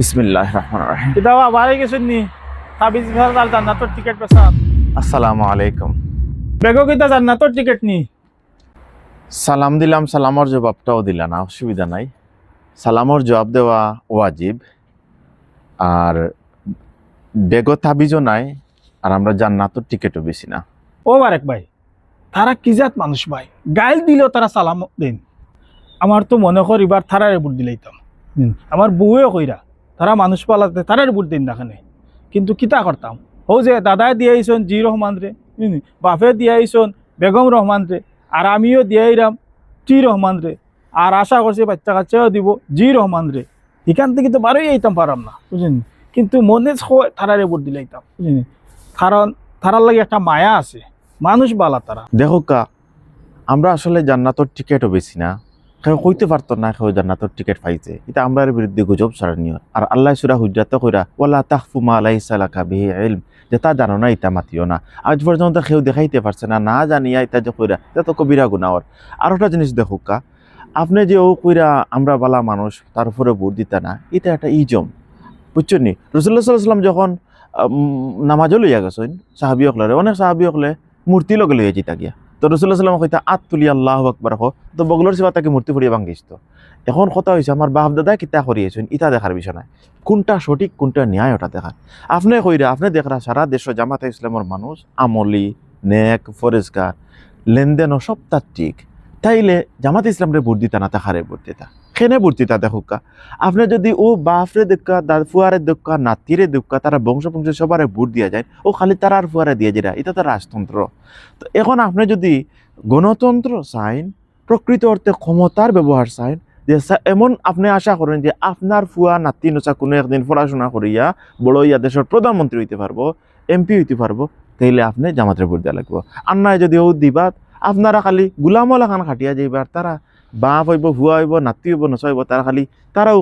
বিসমিল্লাহ রহমান রাহিম। কিতাবা বাড়ি গেছেন নি? তাবিজ ঘর আর জান্নাতর টিকিট পেছা আসসালামু আলাইকুম। বেগো কিতা জান্নাতর টিকিট নি? সালাম দিলাম সালামর জবাবটাও দিলা না অসুবিধা নাই। সালামর জবাব দেওয়া ওয়াজিব। আর বেগো তাবিজও নাই আর আমরা জান্নাতর টিকিটও বেশি না। ও বারেক ভাই তারা কি জাত মানুষ ভাই? গাইল দিলেও তারা সালাম দেন। আমার তো মনে কর এবার তারারে বুট দিলাইতাম। আমার বউয়ে কইরা। তারা মানুষ পালাতে, তারারে বুট দিন দেখানে কিন্তু কিতা করতাম? ও যে দাদাই দিয়ে আইসন জি রহমান রে বাপে দিয়ে আইসন, বেগম রহমান রে, আর আমিও দিয়ে আইরাম, টি রহমান রে, আর আশা করছি বাচ্চা কাচ্চাও দিব, জি রহমান রে। এখান থেকে তো বারোই আইতাম, পারাম না, বুঝলেন কিন্তু মনে তারারে বুট দিলাইতাম বুঝলেন কারণ তারার লাগে একটা মায়া আছে, মানুষ বালা তারা। দেখো কা, আমরা আসলে জান্নাতর টিকিটও বেশি না। কেউ কইতে পারতো না কেউ জান্নাতর টিকিট পাইছে। এটা আমরা বিরুদ্ধে গুজব সারানিও আর আল্লাহ সুরা হুজরাতে কইরা, ওয়ালা তাহফুমা আলাইহি সালাকা বিহি ইলম যে তা জানো না, এটা মাতিও না। আজ পর্যন্ত কেউ দেখাইতে পারছে না না জানিয়া এটা যে কইরা, এটা তো কবিরা গুনাওয়ার আর একটা জিনিস দেখো কা আপনি যে ও কইরা, আমরা বালা মানুষ, তার উপরে ভোট দিতা না এটা একটা ইজম। বুঝছ নি? রসুল্লাহ সাল্লাম যখন নামাজও লইয়া গেছেন, সাহাবি অকলে অনেক সাহাবি অকলে মূর্তি লগে লইয়া যেতা গিয়া। তো রসুল্লাহ সাল্লাম কইতা আত তুলি আল্লাহ আকবর হো তো বগলোর সেবা তাকে মূর্তি ফুড়িয়ে ভাঙ্গিস তো। এখন কথা হয়েছে আমার বাপ দাদা কিতা করিয়েছেন? ইতা দেখার বিষয় নাই। কোনটা সঠিক, কোনটা ন্যায়, ওটা দেখার। আপনি কইরা, আপনি দেখরা, সারা দেশ জামাতে ইসলামের মানুষ আমলি, নেক, ফরেজগার লেনদেনও সব তার ঠিক তাইলে জামাতে ইসলামরে ভোট দিতা না, তাহারে ভোট দিতা। খেনে ভোট দিতা দেখুকা। আপনি যদি ও বাপরে দেখা দাদ ফুয়ারে দেখা নাতিরে দেখা তারা বংশ বংশ সবারে ভোট দিয়া যায়, ও খালি তারা আর ফুয়ারে দিয়ে যায় এটা তো রাজতন্ত্র। তো এখন আপনি যদি গণতন্ত্র চাইন, প্রকৃত অর্থে ক্ষমতার ব্যবহার চাইন, যে এমন আপনি আশা করেন যে আপনার ফুয়া, নাতি নচা কোনো একদিন পড়াশোনা করিয়া বড় ইয়া দেশের প্রধানমন্ত্রী হইতে পারব এমপি হইতে পারব, তাইলে আপনি জামাতের ভোট দেওয়া লাগবো। আর যদি ও দিবাত, আপনারা খালি গুলামলা খান খাটিয়া যাইবার, তারা বাপ হইব ভুয়া হইব, নাতি হইব, নচা হইব, তারা খালি তারাও,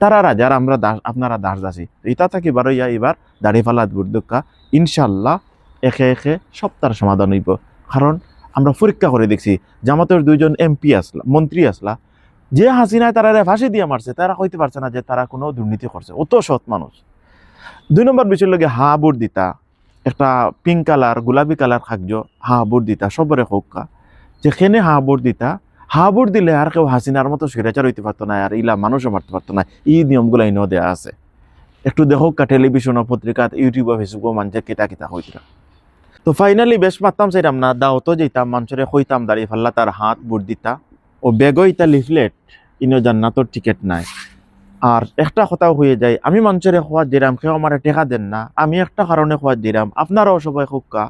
তারা রাজার আমরা দাস, আপনারা দাস দাসী। ইতা থাকি বারো ইয়া এবার দাড়ি ফালাত দক্ষা ইনশাল্লাহ একে একে সব তার সমাধান হইব। কারণ আমরা পরীক্ষা করে দেখছি জামাতের দুইজন এমপি আসলা মন্ত্রী আসলা যে হাসিনায় তারা ফাঁসি দিয়ে মারছে তারা কইতে পারছে না যে তারা কোনো দুর্নীতি করছে অত সৎ মানুষ দুই নম্বর বিষয় লগে হা বুট দিতা। একটা পিঙ্ক কালার গোলাপি কালার খাদ্য, হা বুট দিতা সবরে হোকা যেখানে হা বুট দিতা হা বুট দিলে আর কেউ হাসিনার মতো স্বৈরাচার হইতে পারতো না, আর ইলা মানুষও মারতে পারতো না। এই নিয়মগুলো ইনও দেওয়া আছে। একটু দেখো কা টেলিভিশন পত্রিকা ইউটিউব ফেসবুক মানুষে কিতা কিতা হইতরা তো ফাইনালি বেশ মারতাম, চাইতাম না, দাওতো যেতাম মানুষের কইতাম, দাঁড়িয়ে ফাল্লা, তার হাত বুট দিতা ও বেগো ইতা লিফলেট ইনো জান্নাতর টিকিট নাই। আর একটা কথাও হয়ে যায়, আমি মানুষের খোয়ার দিলাম কেউ আমার টেকা দেন না। আমি একটা কারণে খোয়ার দিলাম আপনারাও সবাই হোকা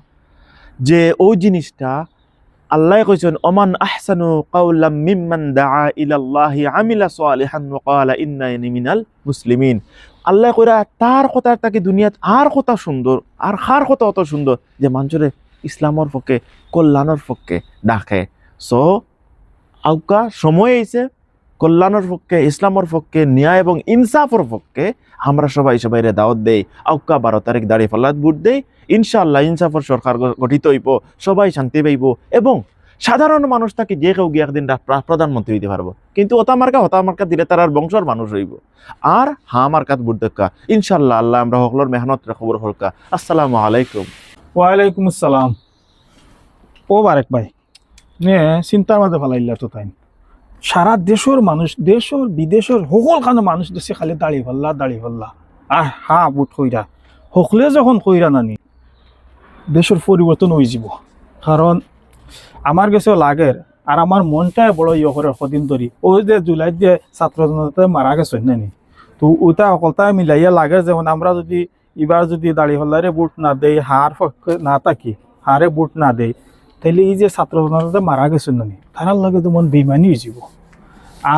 যে ও জিনিসটা আল্লাহ কইছেন ওমান আহসানু কাউলাম মিম্মান দাআ ইলাল্লাহি আমিলা সালিহান ওয়া ক্বালা ইন্নানি মিনাল মুসলিমিন। আল্লাহ কইরা, তার কথা তাকে দুনিয়াত আর কথা সুন্দর, আর খার কথা অত সুন্দর যে মানুষের ইসলামর পক্ষে, কল্যাণর পক্ষে ডাকে। সো আউকা, সময় আইছে। কল্যাণের পক্ষে, ইসলামের পক্ষে, ন্যায় এবং ইনসাফের পক্ষে আমরা সবাই সবাই দাওয়াত দেই, আউকা বারো তারিখ দাঁড়িয়ে ফেলাত ভোট দেই ইনশাল্লাহ ইনসাফের সরকার গঠিত হইব, সবাই শান্তি পাইব এবং সাধারণ মানুষ তাকে যে কেউ গিয়ে একদিন প্রধানমন্ত্রী হইতে পারব। কিন্তু ওতা মার্কা, হতা মার্কা দিলে তার আর বংশর মানুষ হইব। আর হা মার্কাত দেখা ইনশাল্লাহ আল্লাহ আমরা সকলের মেহনত খবর হলকা। আসসালামু আলাইকুম। ওয়ালাইকুম আসসালাম। ও বারেক ভাই, নে, চিন্তার মাঝে ফেলাইলা তো তাই সারা দেশের মানুষ, দেশের, বিদেশের সকল খানো মানুষ দেশে খালি দাড়ি ফেললা দাড়ি ভাল্লা। আহ, হা, বুট কইরা। সকলে যখন কইরা নানি, দেশের পরিবর্তন হয়ে যাব। কারণ আমার কাছেও লাগের আর আমার মনটাই বড় ইয়ে করে সদিন ধরি ওই যে জুলাইত যে ছাত্র জনতা মারা গেছে নানি তো ওইটা অকলতা মিলাইয়া লাগে যেমন আমরা যদি এবার যদি দাড়ি হল্লারে বুট না দেই হার না থাকি হারে বুট না দেই তাহলে এই যে ছাত্র জনতা মারা গেছে নানি তারার লগে তো মন বেমানি হয়ে যাব।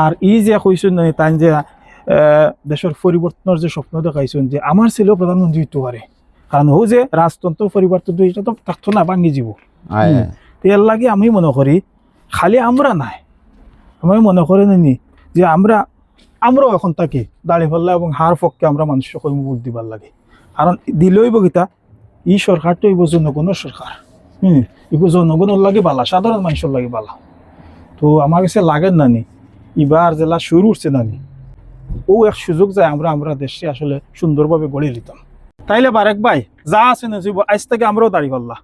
আর এই যে কইছেন নানি তাই যে দেশের পরিবর্তনের যে স্বপ্ন দেখাইছেন যে আমার ছেলেও প্রধানমন্ত্রী হইতে পারে কারণ ও যে রাজতন্ত্র পরিবর্তন তো এটা তো থাকতো না ভাঙি যাব এর লাগে আমি মনে করি খালি আমরা নাই। আমি মনে করি নি যে আমরা আমরাও এখন থাকি দাড়ি ফেললা এবং হার পক্ষে আমরা মানুষের কর্ম ভোট দিবার লাগে। কারণ দিলেই বগিতা ই সরকারটা ইব জনগণের সরকার। হুম এগুলো জনগণের লাগে বালা সাধারণ মানুষের লাগে বালা। তো আমার কাছে লাগেন নানি এবার জেলা শুরু উঠছে নানি। ও এক সুযোগ যায় আমরা আমরা দেশে আসলে সুন্দরভাবে গড়ে নিতাম তাইলে বারেক ভাই, যা আছে না নজিব, আজ থেকে আমরাও দাঁড়িয়ে পাল্লা।